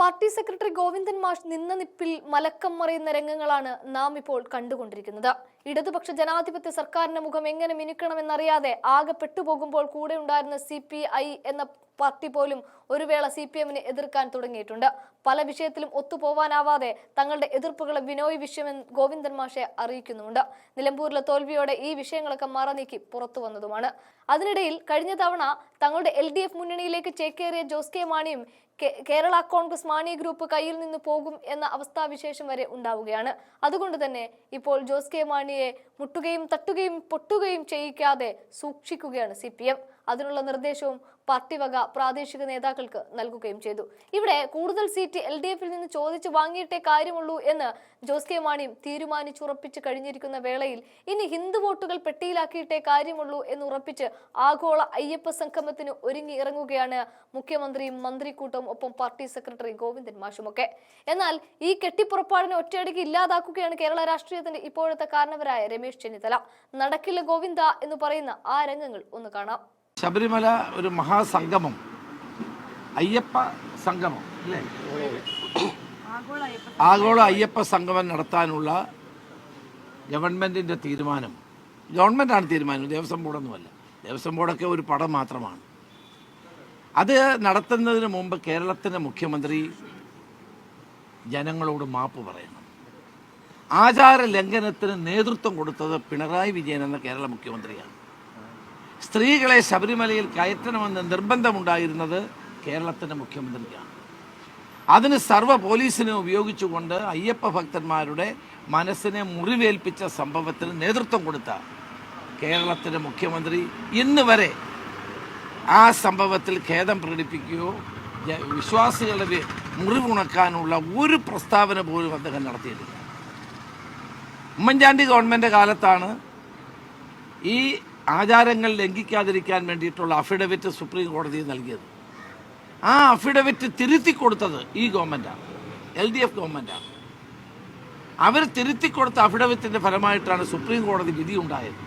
Party secretary Govindan മാഷ് നിന്ന നിപ്പിൽ മലക്കം മറിയുന്ന രംഗങ്ങളാണ് നാം ഇപ്പോൾ കണ്ടുകൊണ്ടിരിക്കുന്നത്. ഇടതുപക്ഷ ജനാധിപത്യ സർക്കാരിന്റെ മുഖം എങ്ങനെ മിനുക്കണമെന്നറിയാതെ ആകെ പെട്ടുപോകുമ്പോൾ കൂടെ ഉണ്ടായിരുന്ന സി പി ഐ എന്ന പാർട്ടി പോലും ഒരു വേള സി പി എമ്മിനെ എതിർക്കാൻ തുടങ്ങിയിട്ടുണ്ട്. പല വിഷയത്തിലും ഒത്തുപോവാനാവാതെ തങ്ങളുടെ എതിർപ്പുകളെ വിനോയ് വിശ്വമെന്ന് ഗോവിന്ദൻ മാഷെ അറിയിക്കുന്നുമുണ്ട്. നിലമ്പൂരിലെ തോൽവിയോടെ ഈ വിഷയങ്ങളൊക്കെ മറനീക്കി പുറത്തു വന്നതുമാണ്. അതിനിടയിൽ കഴിഞ്ഞ തവണ തങ്ങളുടെ എൽ ഡി എഫ് മുന്നണിയിലേക്ക് ചേക്കേറിയ ജോസ് കെ മാണിയും കേരള കോൺഗ്രസ് മാണി ഗ്രൂപ്പ് കയ്യിൽ നിന്ന് പോകും എന്ന അവസ്ഥാവിശേഷം വരെ ഉണ്ടാവുകയാണ്. അതുകൊണ്ട് തന്നെ ഇപ്പോൾ ജോസ് കെ മുട്ടുകയും തട്ടുകയും പൊട്ടുകയും ചെയ്യിക്കാതെ സൂക്ഷിക്കുകയാണ് സി പി എം. അതിനുള്ള നിർദ്ദേശവും പാർട്ടി വക പ്രാദേശിക നേതാക്കൾക്ക് നൽകുകയും ചെയ്തു. ഇവിടെ കൂടുതൽ സീറ്റ് എൽ ഡി എഫിൽ നിന്ന് ചോദിച്ചു വാങ്ങിയിട്ടേ കാര്യമുള്ളൂ എന്ന് ജോസ് കെ മാണിയും തീരുമാനിച്ചുറപ്പിച്ചു കഴിഞ്ഞിരിക്കുന്ന വേളയിൽ ഇനി ഹിന്ദു വോട്ടുകൾ പെട്ടിയിലാക്കിയിട്ടേ കാര്യമുള്ളൂ എന്ന് ഉറപ്പിച്ച് ആഗോള അയ്യപ്പ സംഗമത്തിന് ഒരുങ്ങി ഇറങ്ങുകയാണ് മുഖ്യമന്ത്രിയും മന്ത്രിക്കൂട്ടവും ഒപ്പം പാർട്ടി സെക്രട്ടറി ഗോവിന്ദൻ മാഷുമൊക്കെ. എന്നാൽ ഈ കെട്ടിപ്പുറപ്പാടിനെ ഒറ്റയടിക്ക് ഇല്ലാതാക്കുകയാണ് കേരള രാഷ്ട്രീയത്തിന്റെ ഇപ്പോഴത്തെ കാരണവരായ രമേശ് ചെന്നിത്തല. നടക്കില്ല ഗോവിന്ദ എന്ന് പറയുന്ന ആ രംഗങ്ങൾ ഒന്ന് കാണാം. ശബരിമല ഒരു മഹാസംഗമം. അയ്യപ്പ സംഗമം അല്ലേ? ആഗോള അയ്യപ്പ സംഗമം നടത്താനുള്ള ഗവൺമെന്റിന്റെ തീരുമാനം. ഗവൺമെന്റാണ് തീരുമാനം ദേവസ്വം ബോർഡൊന്നുമല്ല. ദേവസ്വം ബോർഡൊക്കെ ഒരു പടം മാത്രമാണ്. അത് നടത്തുന്നതിന് മുമ്പ് കേരളത്തിന്റെ മുഖ്യമന്ത്രി ജനങ്ങളോട് മാപ്പ് പറയണം. ആചാര ലംഘനത്തിന് നേതൃത്വം കൊടുത്തത് പിണറായി വിജയൻ എന്ന കേരള മുഖ്യമന്ത്രിയാണ്. സ്ത്രീകളെ ശബരിമലയിൽ കയറ്റണമെന്ന് നിർബന്ധമുണ്ടായിരുന്നത് കേരളത്തിന്റെ മുഖ്യമന്ത്രിക്കാണ്. അതിന് സർവ പോലീസിനെ ഉപയോഗിച്ചുകൊണ്ട് അയ്യപ്പ ഭക്തന്മാരുടെ മനസ്സിനെ മുറിവേൽപ്പിച്ച സംഭവത്തിന് നേതൃത്വം കൊടുത്ത കേരളത്തിന്റെ മുഖ്യമന്ത്രി ഇന്ന് വരെ ആ സംഭവത്തിൽ ഖേദം പ്രകടിപ്പിക്കുകയോ വിശ്വാസികളുടെ മുറിവുണക്കാനുള്ള ഒരു പ്രസ്താവന പോലും അദ്ദേഹം നടത്തിയിട്ടില്ല. ഉമ്മൻചാണ്ടി ഗവൺമെന്റ് കാലത്താണ് ഈ ആചാരങ്ങൾ ലംഘിക്കാതിരിക്കാൻ വേണ്ടിയിട്ടുള്ള അഫിഡവിറ്റ് സുപ്രീം കോടതി നൽകിയത്. ആ അഫിഡവിറ്റ് തിരുത്തി കൊടുത്തത് ഈ ഗവൺമെന്റാണ് എൽ ഡി എഫ് ഗവൺമെന്റാണ് അവർ തിരുത്തി കൊടുത്ത അഫിഡവിറ്റിന്റെ ഫലമായിട്ടാണ് സുപ്രീം കോടതി വിധി ഉണ്ടായത്.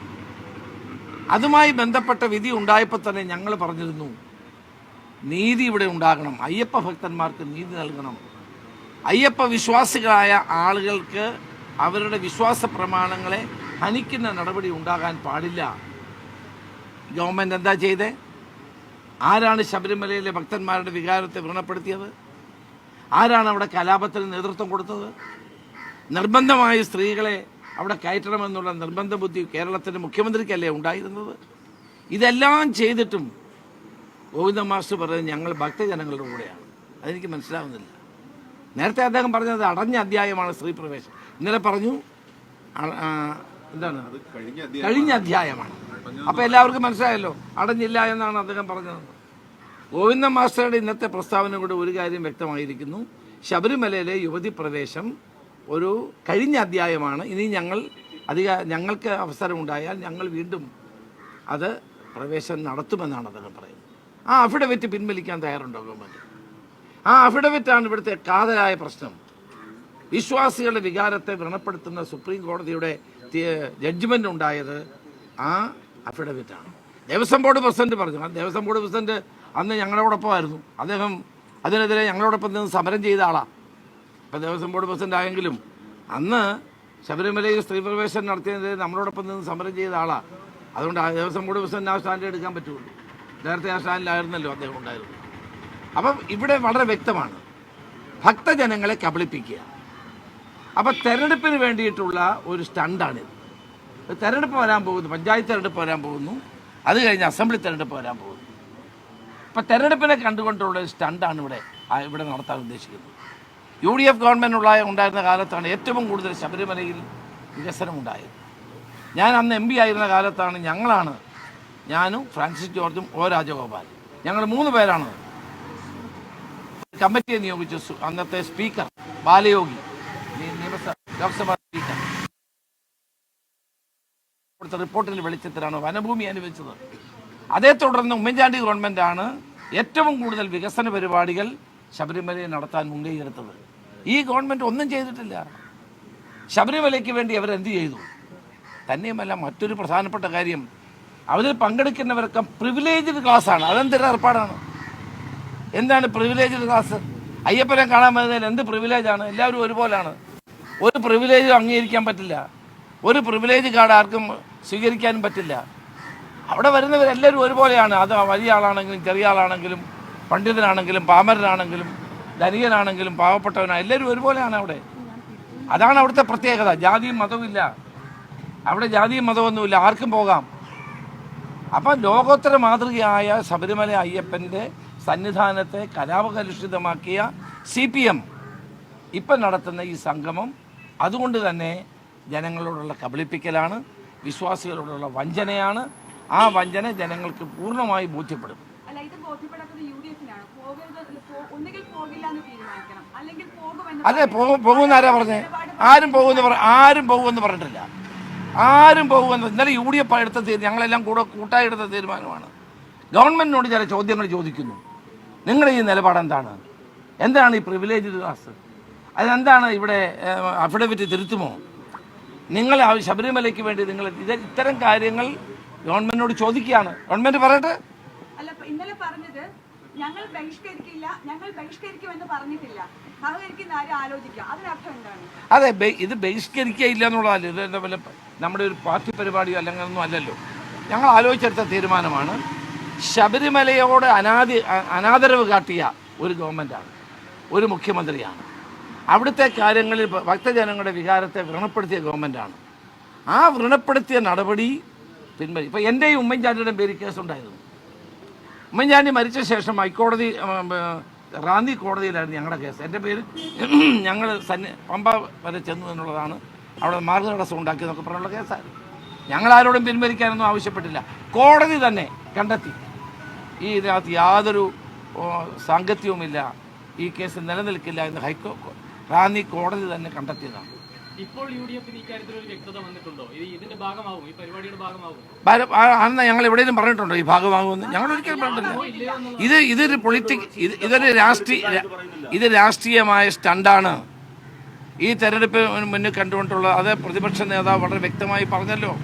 അതുമായി ബന്ധപ്പെട്ട വിധി ഉണ്ടായപ്പോൾ തന്നെ ഞങ്ങൾ പറഞ്ഞിരുന്നു നീതി ഇവിടെ ഉണ്ടാകണം. അയ്യപ്പ ഭക്തന്മാർക്ക് നീതി നൽകണം. അയ്യപ്പ വിശ്വാസികളായ ആളുകൾക്ക് അവരുടെ വിശ്വാസ പ്രമാണങ്ങളെ ഹനിക്കുന്ന നടപടി ഉണ്ടാകാൻ പാടില്ല. ഗവൺമെന്റ് എന്താ ചെയ്തേ? ആരാണ് ശബരിമലയിലെ ഭക്തന്മാരുടെ വികാരത്തെ വ്രണപ്പെടുത്തിയത്? ആരാണ് അവിടെ കലാപത്തിന് നേതൃത്വം കൊടുത്തത്? നിർബന്ധമായി സ്ത്രീകളെ അവിടെ കയറ്റണമെന്നുള്ള നിർബന്ധ ബുദ്ധി കേരളത്തിന്റെ മുഖ്യമന്ത്രിക്കല്ലേ ഉണ്ടായിരുന്നത്? ഇതെല്ലാം ചെയ്തിട്ടും ഗോവിന്ദ മാസ്റ്റർ പറയുന്നത് ഞങ്ങൾ ഭക്തജനങ്ങളുടെ കൂടെയാണ്. അതെനിക്ക് മനസ്സിലാവുന്നില്ല. നേരത്തെ അദ്ദേഹം പറഞ്ഞത് അടഞ്ഞ അധ്യായമാണ് സ്ത്രീ പ്രവേശം ഇന്നലെ പറഞ്ഞു എന്താണ്? കഴിഞ്ഞ അധ്യായമാണ്. അപ്പൊ എല്ലാവർക്കും മനസ്സിലായല്ലോ? അടഞ്ഞില്ല എന്നാണ് അദ്ദേഹം പറഞ്ഞത്. ഗോവിന്ദ മാസ്റ്ററുടെ ഇന്നത്തെ പ്രസ്താവന കൂടെ ഒരു കാര്യം വ്യക്തമായിരിക്കുന്നു. ശബരിമലയിലെ യുവതി പ്രവേശം ഒരു കഴിഞ്ഞ അധ്യായമാണ്. ഇനി ഞങ്ങൾ അധിക ഞങ്ങൾക്ക് അവസരമുണ്ടായാൽ ഞങ്ങൾ വീണ്ടും അത് പ്രവേശം നടത്തുമെന്നാണ് അദ്ദേഹം പറയുന്നത്. ആ അഫിഡവിറ്റ് പിൻവലിക്കാൻ തയ്യാറുണ്ടോ ഗവൺമെന്റ് ആ അഫിഡവിറ്റാണ് ഇവിടുത്തെ കാതലായ പ്രശ്നം. വിശ്വാസികളുടെ വികാരത്തെ വ്രണപ്പെടുത്തുന്ന സുപ്രീം കോടതിയുടെ ജഡ്ജ്മെന്റ് ഉണ്ടായത് ആ അഫിഡവിറ്റാണ്. ദേവസ്വം ബോർഡ് പ്രസിഡന്റ് പറഞ്ഞു. ആ ദേവസ്വം ബോർഡ് പ്രസിഡന്റ് അന്ന് ഞങ്ങളോടൊപ്പമായിരുന്നു. അദ്ദേഹം അതിനെതിരെ ഞങ്ങളോടൊപ്പം നിന്ന് സമരം ചെയ്ത ആളാണ് ഇപ്പം ദേവസ്വം ബോർഡ് പ്രസിഡന്റ് ആയെങ്കിലും അന്ന് ശബരിമലയിൽ സ്ത്രീ പ്രവേശനം നടത്തിയതിനെതിരെ നമ്മളോടൊപ്പം നിന്ന് സമരം ചെയ്ത ആളാണ് അതുകൊണ്ട് ആ ദേവസ്വം ബോർഡ് പ്രസിഡന്റ് ആ സ്റ്റാൻഡ് എടുക്കാൻ പറ്റുള്ളൂ. നേരത്തെ ആ സ്റ്റാൻഡിലായിരുന്നല്ലോ അദ്ദേഹം ഉണ്ടായിരുന്നു അപ്പം ഇവിടെ വളരെ വ്യക്തമാണ്. ഭക്തജനങ്ങളെ കബളിപ്പിക്കുക. അപ്പം തെരഞ്ഞെടുപ്പിന് വേണ്ടിയിട്ടുള്ള ഒരു സ്റ്റണ്ടാണിത്. തെരഞ്ഞെടുപ്പ് വരാൻ പോകുന്നു പഞ്ചായത്ത് തെരഞ്ഞെടുപ്പ് വരാൻ പോകുന്നു. അത് കഴിഞ്ഞ് അസംബ്ലി തെരഞ്ഞെടുപ്പ് വരാൻ പോകുന്നു. ഇപ്പം തെരഞ്ഞെടുപ്പിനെ കണ്ടുകൊണ്ടുള്ള സ്റ്റണ്ടാണ് ഇവിടെ ഇവിടെ നടത്താൻ ഉദ്ദേശിക്കുന്നത്. യു ഡി എഫ് ഗവൺമെന്റ് ഉള്ള ഉണ്ടായിരുന്ന കാലത്താണ് ഏറ്റവും കൂടുതൽ ശബരിമലയിൽ വികസനം ഉണ്ടായത് ഞാൻ അന്ന് എം പി ആയിരുന്ന കാലത്താണ് ഞങ്ങളാണ് ഞാനും ഫ്രാൻസിസ് ജോർജും ഒ രാജഗോപാൽ. ഞങ്ങൾ മൂന്ന് പേരാണ്. കമ്മിറ്റിയെ നിയോഗിച്ചു അന്നത്തെ സ്പീക്കർ ബാലയോഗി നിയമസഭ ലോക്സഭാ സ്പീക്കർ. കൊടുത്ത റിപ്പോർട്ടിന്റെ വെളിച്ചത്തിലാണ് വനഭൂമി അനുവദിച്ചത്. അതേ തുടർന്ന് ഉമ്മൻചാണ്ടി ഗവൺമെന്റാണ് ഏറ്റവും കൂടുതൽ വികസന പരിപാടികൾ ശബരിമലയിൽ നടത്താൻ മുൻകൈയെടുത്തത്. ഈ ഗവൺമെന്റ് ഒന്നും ചെയ്തിട്ടില്ല. ശബരിമലയ്ക്ക് വേണ്ടി അവരെന്ത് ചെയ്തു? തന്നെയുമല്ല മറ്റൊരു പ്രധാനപ്പെട്ട കാര്യം അവരിൽ പങ്കെടുക്കുന്നവരൊക്കെ പ്രിവിലേജ്ഡ് ക്ലാസ്സാണ് അതെന്തൊരു ഏർപ്പാടാണ്? എന്താണ് പ്രിവിലേജ്ഡ് ക്ലാസ് അയ്യപ്പനെ കാണാൻ വരുന്നതിൽ എന്ത് പ്രിവിലേജാണ് എല്ലാവരും ഒരുപോലാണ്. ഒരു പ്രിവിലേജും അംഗീകരിക്കാൻ പറ്റില്ല. ഒരു പ്രിവിലേജ് കാർഡ് ആർക്കും സ്വീകരിക്കാനും പറ്റില്ല. അവിടെ വരുന്നവരെല്ലാവരും ഒരുപോലെയാണ്. അത് വലിയ ആളാണെങ്കിലും ചെറിയ ആളാണെങ്കിലും പണ്ഡിതനാണെങ്കിലും പാമരനാണെങ്കിലും ധനികനാണെങ്കിലും പാവപ്പെട്ടവനാണ് എല്ലാവരും ഒരുപോലെയാണ് അവിടെ. അതാണ് അവിടുത്തെ പ്രത്യേകത. ജാതിയും മതവും ഇല്ല. അവിടെ ജാതിയും മതമൊന്നുമില്ല ആർക്കും പോകാം. അപ്പം ലോകോത്തര മാതൃകയായ ശബരിമല അയ്യപ്പന്റെ സന്നിധാനത്തെ കലാപകലുഷിതമാക്കിയ സി പി എം ഇപ്പം നടത്തുന്ന ഈ സംഗമം അതുകൊണ്ട് തന്നെ ജനങ്ങളോടുള്ള കബളിപ്പിക്കലാണ് വിശ്വാസികളോടുള്ള വഞ്ചനയാണ്. ആ വഞ്ചന ജനങ്ങൾക്ക് പൂർണമായി ബോധ്യപ്പെടും. അതെ പോകും പോകുമെന്ന് ആരാ പറഞ്ഞേ? ആരും പോകുമെന്ന് പറ ആരും പോകുമെന്ന് പറഞ്ഞിട്ടില്ല. ആരും പോകുമെന്ന് ഇന്നലെ യു ഡി എഫ് എടുത്ത തീരുമാനം ഞങ്ങളെല്ലാം കൂടെ കൂട്ടായി എടുത്ത തീരുമാനമാണ്. ഗവൺമെന്റിനോട് ചില ചോദ്യങ്ങൾ ചോദിക്കുന്നു. നിങ്ങളുടെ ഈ നിലപാട് എന്താണ്? എന്താണ് ഈ പ്രിവിലേജ് ക്ലാസ് അതെന്താണ് ഇവിടെ അഫിഡവിറ്റ് തിരുത്തുമോ? നിങ്ങൾ ശബരിമലയ്ക്ക് വേണ്ടി നിങ്ങൾ ഇത് ഇത്തരം കാര്യങ്ങൾ ഗവൺമെന്റിനോട് ചോദിക്കുകയാണ്. ഗവൺമെന്റ് പറയട്ടെ? അല്ല ഇന്നലെ പറഞ്ഞത് ഞങ്ങൾ ബഹിഷ്കരിക്കില്ല ഞങ്ങൾ ബഹിഷ്കരിക്കുമെന്ന് പറഞ്ഞിട്ടില്ല. സഹകരിക്കുന്ന ആരും ആലോചിക്കുക അതിനർത്ഥം എന്താണ്? അതെ ഇത് ബഹിഷ്കരിക്കുകയില്ല എന്നുള്ളതല്ല. ഇത് എന്താ വല്ല നമ്മുടെ ഒരു പാർട്ടി പരിപാടിയോ അല്ലെങ്കിൽ ഒന്നും അല്ലല്ലോ. ഞങ്ങൾ ആലോചിച്ചെടുത്ത തീരുമാനമാണ് ശബരിമലയോട് അനാദി അനാദരവ് കാട്ടിയ ഒരു ഗവൺമെന്റാണ് ഒരു മുഖ്യമന്ത്രിയാണ്. അവിടുത്തെ കാര്യങ്ങളിൽ ഭക്തജനങ്ങളുടെ വികാരത്തെ വ്രണപ്പെടുത്തിയ ഗവൺമെന്റാണ് ആ വ്രണപ്പെടുത്തിയ നടപടി പിൻവലി ഇപ്പോൾ എന്റെയും ഉമ്മൻചാണ്ടിയുടെയും പേര് കേസുണ്ടായിരുന്നു. ഉമ്മൻചാണ്ടി മരിച്ച ശേഷം ഹൈക്കോടതി റാന്നി കോടതിയിലായിരുന്നു ഞങ്ങളുടെ കേസ്. എന്റെ പേര് ഞങ്ങൾ സന്നി പമ്പ വരെ ചെന്നു എന്നുള്ളതാണ്. അവിടെ മാർഗതടസ്സം ഉണ്ടാക്കിയെന്നൊക്കെ പറഞ്ഞുള്ള കേസായിരുന്നു. ഞങ്ങൾ ആരോടും പിൻവലിക്കാനൊന്നും ആവശ്യപ്പെട്ടില്ല. കോടതി തന്നെ കണ്ടെത്തി. ഈ ഇതിനകത്ത് യാതൊരു സാങ്കത്യവുമില്ല. ഈ കേസ് നിലനിൽക്കില്ല എന്ന് ഹൈക്കോ റാന്നി കോടതി തന്നെ കണ്ടെത്തിയതാണ്. ഇപ്പോൾ യു ഡി എഫിന് ഇക്കാര്യത്തിൽ ഒരു വ്യക്തത വന്നിട്ടുണ്ടോ? ഇത് ഇതിന്റെ ഭാഗമാവും ഈ പരിപാടിയുടെ ഭാഗമാവും. ഭാര- ആ- അന്ന് ഞങ്ങൾ എവിടെയും പറഞ്ഞിട്ടുണ്ടോ ഈ ഭാഗമാകുമെന്ന് ഞങ്ങൾ ഒരിക്കലും പറഞ്ഞിട്ടില്ല. ഇത് ഇതൊരു പൊളിറ്റിക് ഇത് ഇതൊരു രാഷ്ട്രീയ ഇത് രാഷ്ട്രീയമായ സ്റ്റണ്ടാണ്. ഈ തെരഞ്ഞെടുപ്പ് മുന്നിൽ കണ്ടുകൊണ്ടുള്ള അത് പ്രതിപക്ഷ നേതാവ് വളരെ വ്യക്തമായി പറഞ്ഞല്ലോ.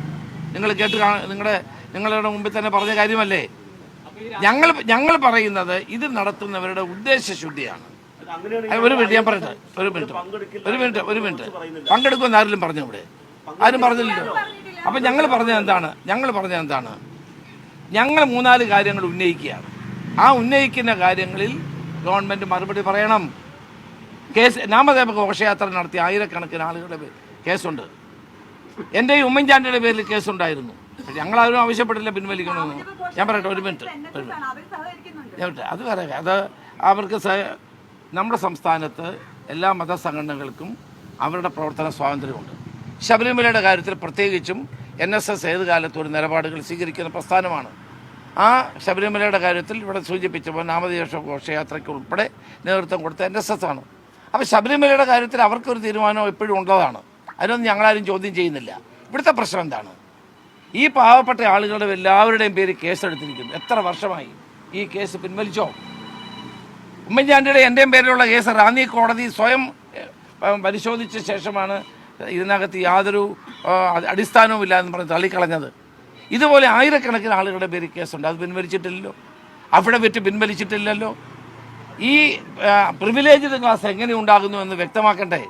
നിങ്ങൾ കേട്ട് നിങ്ങളുടെ നിങ്ങളുടെ മുമ്പിൽ തന്നെ പറഞ്ഞ കാര്യമല്ലേ? ഞങ്ങൾ ഞങ്ങൾ പറയുന്നത് ഇത് നടത്തുന്നവരുടെ ഉദ്ദേശശുദ്ധിയാണ്. ഒരു മിനിറ്റ് ഞാൻ പറയട്ടെ ഒരു മിനിറ്റ് ഒരു മിനിറ്റ് ഒരു മിനിറ്റ് പങ്കെടുക്കുമെന്ന് ആരെങ്കിലും പറഞ്ഞു ഇവിടെ. ആരും പറഞ്ഞില്ലല്ലോ അപ്പം ഞങ്ങൾ പറഞ്ഞത് എന്താണ്? ഞങ്ങൾ പറഞ്ഞത് എന്താണ്? ഞങ്ങൾ മൂന്നാൽ കാര്യങ്ങൾ ഉന്നയിക്കുകയാണ്. ആ ഉന്നയിക്കുന്ന കാര്യങ്ങളിൽ ഗവൺമെന്റ് മറുപടി പറയണം. കേസ് നാമദേവ ഘോഷയാത്ര നടത്തിയ ആയിരക്കണക്കിന് ആളുകളുടെ പേര് കേസുണ്ട്. എന്റെ ഈ ഉമ്മൻചാണ്ടിയുടെ പേരിൽ കേസുണ്ടായിരുന്നു. ഞങ്ങൾ ആരും ആവശ്യപ്പെട്ടില്ല പിൻവലിക്കണമെന്ന്. ഞാൻ പറയട്ടെ ഒരു മിനിറ്റ് ഒരു മിനിറ്റ്. അത് വേറെ അത് അവർക്ക് നമ്മുടെ സംസ്ഥാനത്ത് എല്ലാ മതസംഘടനകൾക്കും അവരുടെ പ്രവർത്തന സ്വാതന്ത്ര്യമുണ്ട്. ശബരിമലയുടെ കാര്യത്തിൽ പ്രത്യേകിച്ചും എൻ എസ് എസ് ഏത് കാലത്തും ഒരു നിലപാടുകൾ സ്വീകരിക്കുന്ന പ്രസ്ഥാനമാണ്. ആ ശബരിമലയുടെ കാര്യത്തിൽ ഇവിടെ സൂചിപ്പിച്ചപ്പോൾ നാമദേശ ഘോഷയാത്രയ്ക്ക് ഉൾപ്പെടെ നേതൃത്വം കൊടുത്ത എൻ എസ് എസ് ആണ്. അപ്പോൾ ശബരിമലയുടെ കാര്യത്തിൽ അവർക്കൊരു തീരുമാനം എപ്പോഴും ഉള്ളതാണ്. അതിനൊന്നും ഞങ്ങളാരും ചോദ്യം ചെയ്യുന്നില്ല. ഇവിടുത്തെ പ്രശ്നം എന്താണ്? ഈ പാവപ്പെട്ട ആളുകളുടെ എല്ലാവരുടെയും പേര് കേസെടുത്തിരിക്കുന്നു. എത്ര വർഷമായി ഈ കേസ് പിൻവലിച്ചോ? ഉമ്മൻചാണ്ടിയുടെ എന്റെയും പേരിലുള്ള കേസ് റാന്നി കോടതി സ്വയം പരിശോധിച്ച ശേഷമാണ് ഇതിനകത്ത് യാതൊരു അടിസ്ഥാനവും ഇല്ല എന്ന് പറഞ്ഞ് തള്ളിക്കളഞ്ഞത്. ഇതുപോലെ ആയിരക്കണക്കിന് ആളുകളുടെ പേര് കേസുണ്ട്. അത് പിൻവലിച്ചിട്ടില്ലല്ലോ. അവിടെ വിറ്റ് പിൻവലിച്ചിട്ടില്ലല്ലോ. ഈ പ്രിവിലേജ്ഡ് ക്ലാസ് എങ്ങനെ ഉണ്ടാകുന്നു എന്ന് വ്യക്തമാക്കണ്ടേ?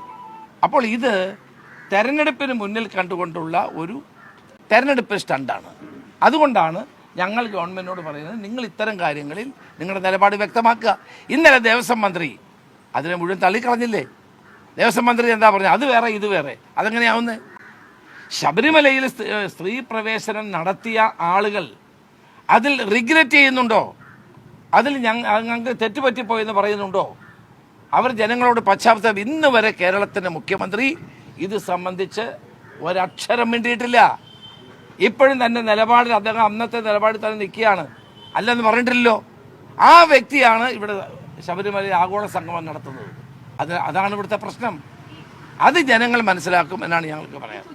അപ്പോൾ ഇത് തെരഞ്ഞെടുപ്പിന് മുന്നിൽ കണ്ടുകൊണ്ടുള്ള ഒരു തെരഞ്ഞെടുപ്പ് സ്റ്റണ്ടാണ്. അതുകൊണ്ടാണ് ഞങ്ങൾ ഗവൺമെന്റിനോട് പറയുന്നത് നിങ്ങൾ ഇത്തരം കാര്യങ്ങളിൽ നിങ്ങളുടെ നിലപാട് വ്യക്തമാക്കുക. ഇന്നലെ ദേവസ്വം മന്ത്രി അതിനെ മുഴുവൻ തള്ളിക്കളഞ്ഞില്ലേ? ദേവസ്വം മന്ത്രി എന്താ പറഞ്ഞത്? അത് വേറെ ഇത് വേറെ. അതെങ്ങനെയാവുന്നത് ശബരിമലയിൽ സ്ത്രീ- പ്രവേശനം നടത്തിയ ആളുകൾ അതിൽ റിഗ്രറ്റ് ചെയ്യുന്നുണ്ടോ? അതിൽ ഞങ്ങൾ ഞങ്ങൾക്ക് തെറ്റുപറ്റിപ്പോയെന്ന് പറയുന്നുണ്ടോ? അവർ ജനങ്ങളോട് പശ്ചാത്തലം ഇന്ന് വരെ കേരളത്തിന്റെ മുഖ്യമന്ത്രി ഇത് സംബന്ധിച്ച് ഒരക്ഷരം മിണ്ടിയിട്ടില്ല. ഇപ്പോഴും തന്റെ നിലപാടിൽ അദ്ദേഹം അന്നത്തെ നിലപാടിൽ തന്നെ നിൽക്കുകയാണ്. അല്ലെന്ന് പറഞ്ഞിട്ടില്ലല്ലോ. ആ വ്യക്തിയാണ് ഇവിടെ ശബരിമല ആഗോള സംഗമം നടത്തുന്നത്. അത് അതാണ് ഇവിടുത്തെ പ്രശ്നം. അത് ജനങ്ങൾ മനസ്സിലാക്കും എന്നാണ് ഞങ്ങൾക്ക് പറയാൻ